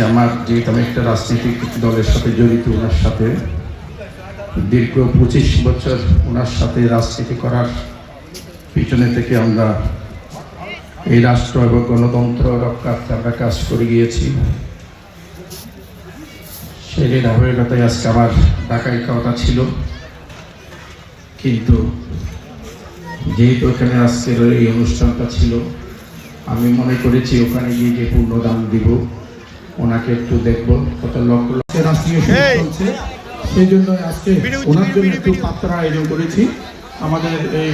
আমার যেহেতু আমি একটা রাজনৈতিক দলের সাথে জড়িত, ওনার সাথে দীর্ঘ পঁচিশ বছর ওনার সাথে রাজনীতি করার পিছনে থেকে আমরা এই রাষ্ট্র এবং গণতন্ত্র রক্ষার্থে আমরা কাজ করে গিয়েছি। সেই ধারাবাহিকতায় আজকে আমার ঢাকায় খাওয়াটা ছিল। কিন্তু যেহেতু ওখানে আজকের এই অনুষ্ঠানটা ছিল, আমি মনে করেছি ওখানে গিয়ে যে পূর্ণ দান দিব। ওনাকে একটু দেখব কত লক্ষ লক্ষ রাষ্ট্রীয় চলছে। সেই জন্য আজকে ওনার জন্য একটু পাত্রা আয়োজন করেছি। আমাদের এই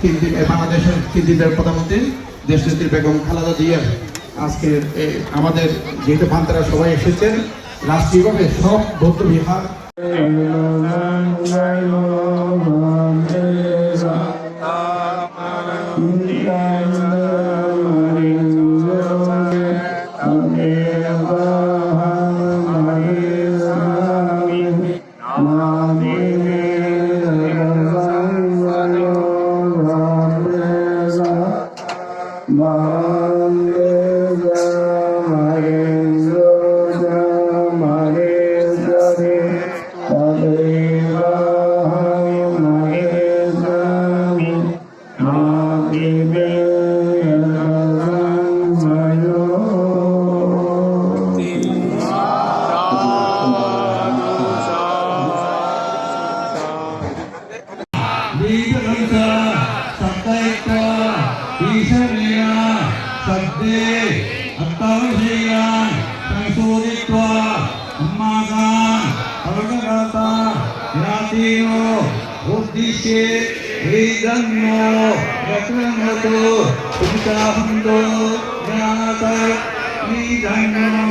তিন দিন বাংলাদেশের তিন দিনের প্রধানমন্ত্রী দেশনেত্রী বেগম খালেদা দিয়ার আজকে এই আমাদের যেহেতু পান্তরা সবাই এসেছেন রাষ্ট্রীয়ভাবে সব বৌদ্ধ বিহার Mande बीजहंसा सप्तैक ईशर्या सद्दे अत्तावशेयान् संशोधित्वा अम्माकान् अवगता यातीनो उद्दिश्ये वेदन्नो यत्रनतो पिताहन्तो ज्ञात ईदन्नो